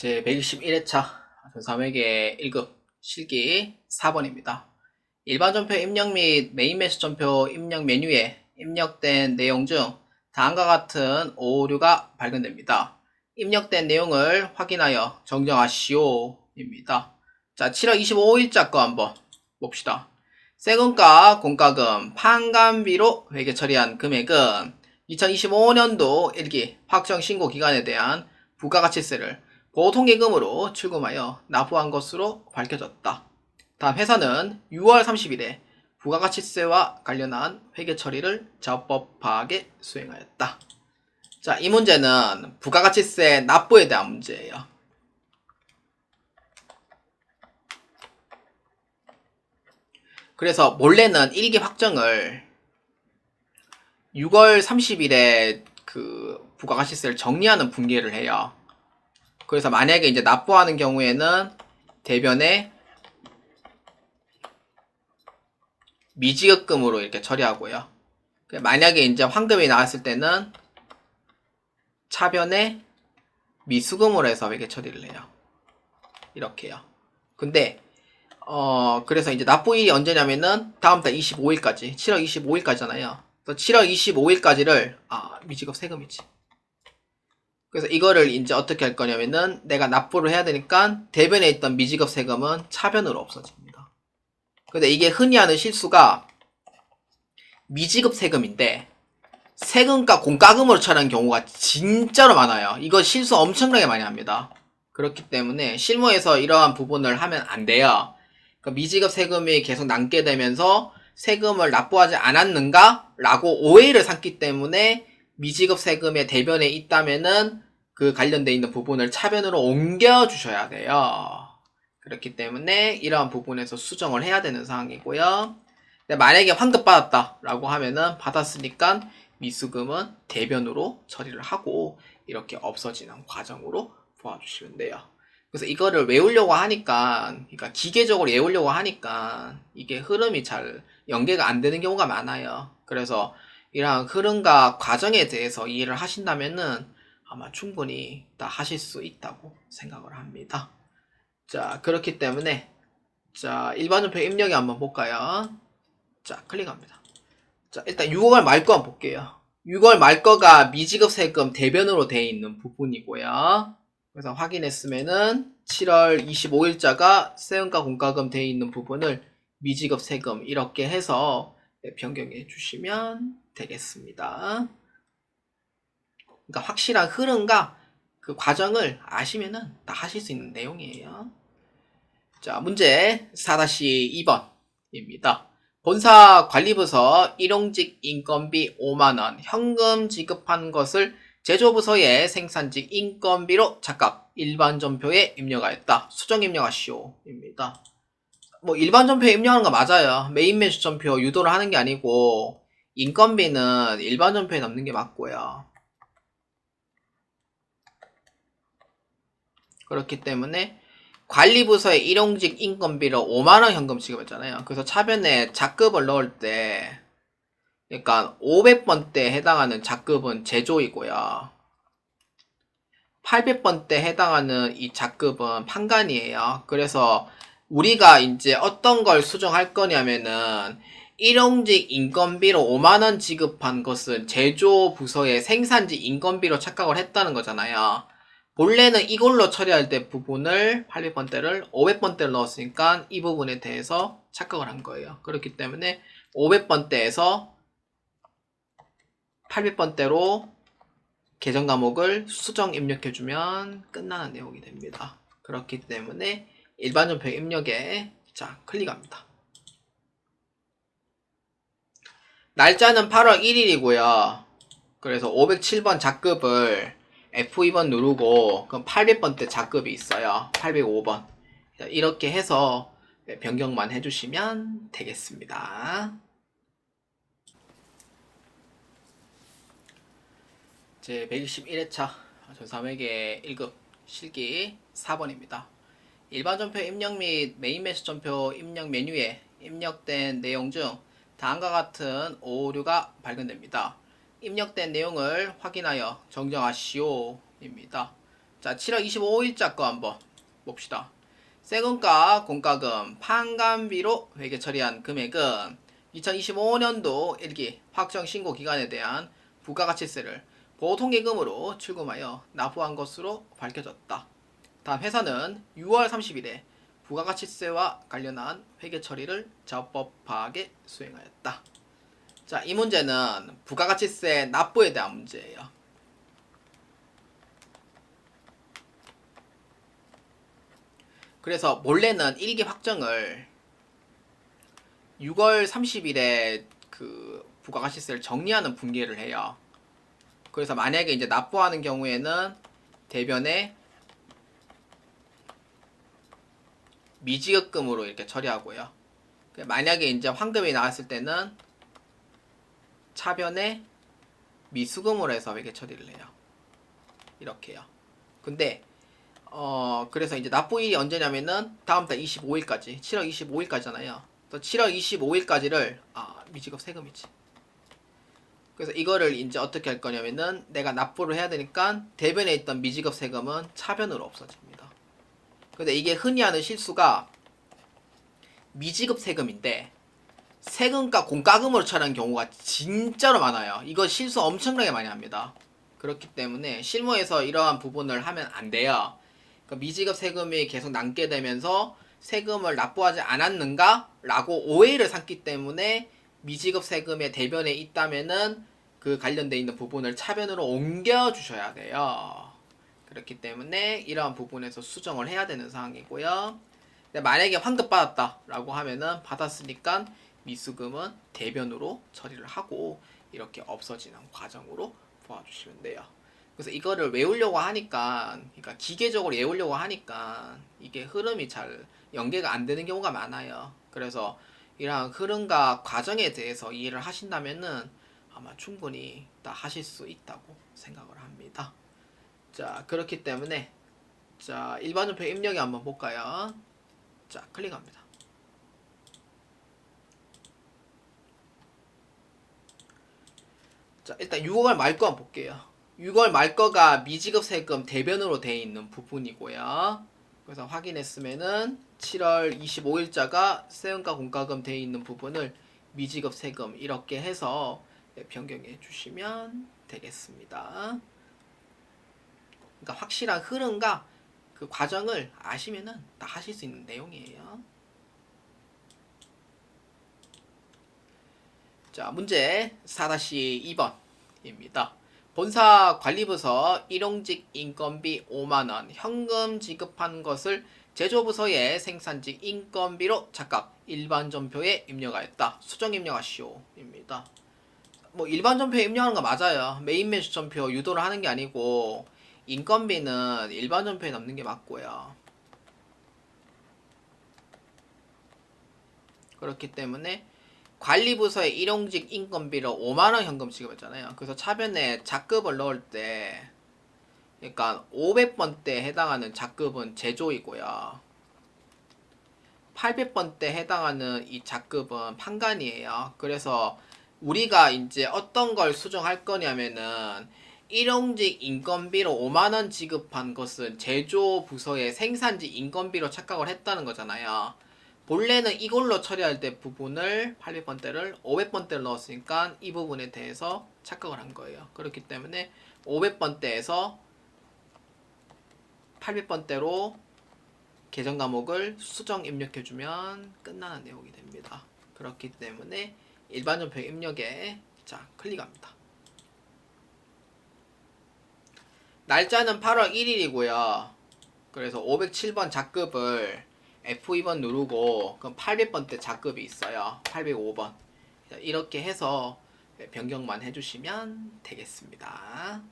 제 121회차 전3회계 1급 실기 4번입니다. 일반 전표 입력 및 메인 메시 전표 입력 메뉴에 입력된 내용 중 다음과 같은 오류가 발견됩니다. 입력된 내용을 확인하여 정정하시오 입니다. 자, 7월 25일자 거 한번 봅시다. 세금과 공과금, 판관비로 회계 처리한 금액은 2025년도 1기 확정 신고 기간에 대한 부가가치세를 보통예금으로 출금하여 납부한 것으로 밝혀졌다. 다음 회사는 6월 30일에 부가가치세와 관련한 회계 처리를 적법하게 수행하였다. 자, 이 문제는 부가가치세 납부에 대한 문제예요. 그래서 몰래는 일기 확정을 6월 30일에 그 부가가치세를 정리하는 분기를 해요. 그래서 만약에 이제 납부하는 경우에는 대변에 미지급금으로 이렇게 처리하고요. 그 만약에 이제 황금이 나왔을 때는 차변에 미수금으로 해서 회계 처리를 해요. 이렇게요. 근데 어 그래서 이제 납부일이 언제냐면은 다음 달 25일까지 7월 25일까지잖아요. 그래서 7월 25일까지를 아 미지급 세금이지. 그래서 이거를 이제 어떻게 할 거냐면은 내가 납부를 해야 되니까 대변에 있던 미지급 세금은 차변으로 없어집니다. 근데 이게 흔히 하는 실수가 미지급 세금인데 세금과 공과금으로 처리하는 경우가 진짜로 많아요. 이거 실수 엄청나게 많이 합니다. 그렇기 때문에 실무에서 이러한 부분을 하면 안 돼요. 그러니까 미지급 세금이 계속 남게 되면서 세금을 납부하지 않았는가? 라고 오해를 삼기 때문에 미지급 세금의 대변에 있다면은 그 관련돼 있는 부분을 차변으로 옮겨 주셔야 돼요. 그렇기 때문에 이러한 부분에서 수정을 해야 되는 상황이고요. 만약에 환급 받았다라고 하면은 받았으니까 미수금은 대변으로 처리를 하고 이렇게 없어지는 과정으로 보아주시면 돼요. 그래서 이거를 외우려고 하니까, 그러니까 기계적으로 외우려고 하니까 이게 흐름이 잘 연계가 안 되는 경우가 많아요. 그래서 이러한 흐름과 과정에 대해서 이해를 하신다면은 아마 충분히 다 하실 수 있다고 생각을 합니다. 자, 그렇기 때문에 자, 일반전표 입력에 한번 볼까요? 자, 클릭합니다. 자, 일단 6월 말거 한번 볼게요. 6월 말거가 미지급 세금 대변으로 되어 있는 부분이고요. 그래서 확인했으면은 7월 25일자가 세금과 공과금 되어 있는 부분을 미지급 세금 이렇게 해서 네, 변경해 주시면 되겠습니다. 그러니까 확실한 흐름과 그 과정을 아시면은 다 하실 수 있는 내용이에요. 자, 문제 4-2번입니다. 본사 관리부서 일용직 인건비 5만원 현금 지급한 것을 제조부서의 생산직 인건비로 착각 일반 전표에 입력하였다. 수정 입력하시오. 입니다. 뭐 일반 전표에 입력하는 거 맞아요. 메인 매수 전표 유도를 하는 게 아니고 인건비는 일반 전표에 넣는 게 맞고요. 그렇기 때문에 관리부서의 일용직 인건비로 5만원 현금 지급했잖아요. 그래서 차변에 작급을 넣을 때, 그러니까 500번대에 해당하는 작급은 제조이고요. 800번대 해당하는 이 작급은 판관이에요. 그래서 우리가 이제 어떤 걸 수정할 거냐면은 일용직 인건비로 5만원 지급한 것은 제조 부서의 생산지 인건비로 착각을 했다는 거잖아요. 본래는 이걸로 처리할 때 부분을 800번대를 500번대를 넣었으니까 이 부분에 대해서 착각을 한 거예요. 그렇기 때문에 500번대에서 800번대로 계정 과목을 수정 입력해주면 끝나는 내용이 됩니다. 그렇기 때문에 일반 전표 입력에 자 클릭합니다. 날짜는 8월 1일이고요. 그래서 507번 작급을 F2번 누르고 그럼 800번대 작급이 있어요. 805번 이렇게 해서 변경만 해주시면 되겠습니다. 제 121회차 전3회계 1급 실기 4번입니다. 일반 전표 입력 및 메인 메시 전표 입력 메뉴에 입력된 내용 중 다음과 같은 오류가 발견됩니다. 입력된 내용을 확인하여 정정하시오 입니다. 자, 7월 25일자 거 한번 봅시다. 세금과 공과금 판관비로 회계 처리한 금액은 2025년도 1기 확정 신고 기간에 대한 부가가치세를 보통예금으로 출금하여 납부한 것으로 밝혀졌다. 다음 회사는 6월 30일에 부가가치세와 관련한 회계 처리를 적법하게 수행하였다. 자, 이 문제는 부가가치세 납부에 대한 문제예요. 그래서 몰래는 일기 확정을 6월 30일에 그 부가가치세를 정리하는 분기를 해요. 그래서 만약에 이제 납부하는 경우에는 대변에 미지급금으로 이렇게 처리하고요. 그 만약에 이제 환급이 나왔을 때는 차변에 미수금으로 해서 회계 처리를 해요. 이렇게요. 근데 어 그래서 이제 납부일이 언제냐면은 다음 달 25일까지 7월 25일까지잖아요. 또 7월 25일까지를 아 미지급 세금이지. 그래서 이거를 이제 어떻게 할 거냐면은 내가 납부를 해야 되니까 대변에 있던 미지급 세금은 차변으로 없어집니다. 근데 이게 흔히 하는 실수가 미지급 세금인데 세금과 공과금으로 처리하는 경우가 진짜로 많아요. 이거 실수 엄청나게 많이 합니다. 그렇기 때문에 실무에서 이러한 부분을 하면 안 돼요. 그러니까 미지급 세금이 계속 남게 되면서 세금을 납부하지 않았는가? 라고 오해를 샀기 때문에 미지급 세금의 대변에 있다면은 그 관련돼 있는 부분을 차변으로 옮겨 주셔야 돼요. 그렇기 때문에 이러한 부분에서 수정을 해야 되는 상황이고요. 만약에 환급 받았다라고 하면은 받았으니까 미수금은 대변으로 처리를 하고 이렇게 없어지는 과정으로 보아주시면 돼요. 그래서 이거를 외우려고 하니까, 그러니까 기계적으로 외우려고 하니까 이게 흐름이 잘 연계가 안 되는 경우가 많아요. 그래서 이러한 흐름과 과정에 대해서 이해를 하신다면은 아마 충분히 다 하실 수 있다고 생각을 합니다. 자, 그렇기 때문에 자, 일반전표 입력에 한번 볼까요? 자, 클릭합니다. 자, 일단 6월 말 거 한번 볼게요. 6월 말 거가 미지급 세금 대변으로 되어 있는 부분이고요. 그래서 확인했으면은 7월 25일자가 세금과 공과금 되어 있는 부분을 미지급 세금 이렇게 해서 네, 변경해 주시면 되겠습니다. 그러니까 확실한 흐름과 그 과정을 아시면은 다 하실 수 있는 내용이에요. 자, 문제 4-2번입니다. 본사 관리부서 일용직 인건비 5만원 현금 지급한 것을 제조부서의 생산직 인건비로 착각 일반 전표에 입력하였다. 수정 입력하시오 입니다. 뭐 일반 전표에 입력하는 거 맞아요. 메인 매수 전표 유도를 하는 게 아니고 인건비는 일반 전표에 넣는 게 맞고요. 그렇기 때문에 관리부서의 일용직 인건비로 5만원 현금 지급했잖아요. 그래서 차변에 작급을 넣을 때, 그러니까 500번대에 해당하는 작급은 제조이고요. 800번대 해당하는 이 작급은 판관이에요. 그래서 우리가 이제 어떤 걸 수정할 거냐면은 일용직 인건비로 5만원 지급한 것은 제조 부서의 생산지 인건비로 착각을 했다는 거잖아요. 본래는 이걸로 처리할 때 부분을 800번대를 500번대를 넣었으니까 이 부분에 대해서 착각을 한 거예요. 그렇기 때문에 500번대에서 800번대로 계정 과목을 수정 입력해주면 끝나는 내용이 됩니다. 그렇기 때문에 일반 전표 입력에 자 클릭합니다. 날짜는 8월 1일이고요. 그래서 507번 작급을 F2번 누르고 그럼 800번대 작급이 있어요. 805번 이렇게 해서 변경만 해주시면 되겠습니다.